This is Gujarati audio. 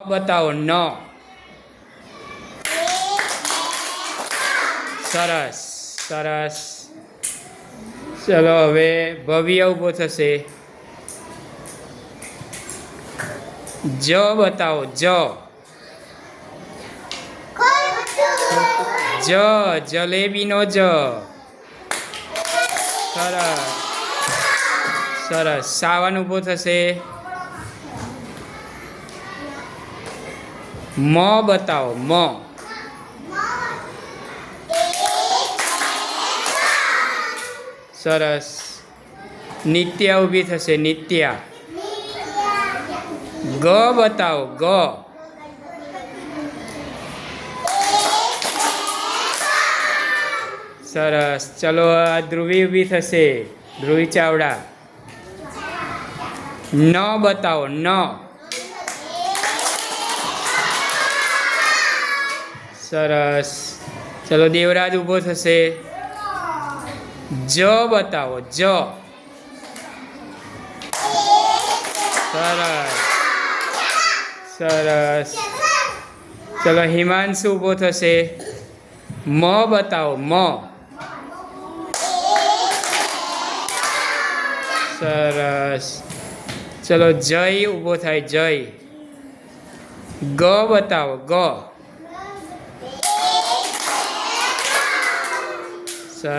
બતાવો, ન. સરસ સરસ. ચલો, હવે ભવ્ય ઊભો થશે. જ બતાવો, જ. જ, જલેબીનો જ. સરસ. સરસ, સાવન ઊભો થશે. મ બતાવો, મ. સરસ. નિત્યા ઊભી થશે, નિત્યા. ગ બતાવો, ગ. સરસ. ચલો, આ ધ્રુવી ઊભી થશે. ધ્રુવી ચાવડા. ન બતાવો, ન. સરસ. ચલો દેવરાજ ઊભો થશે. જ બતાવો, જ. સરસ. સરસ. ચલો હિમાંશુ ઊભો થશે. મ બતાવો, મ. સરસ. ચલો જય ઊભો થાય, જય. ગ બતાવો, ગ. સરસ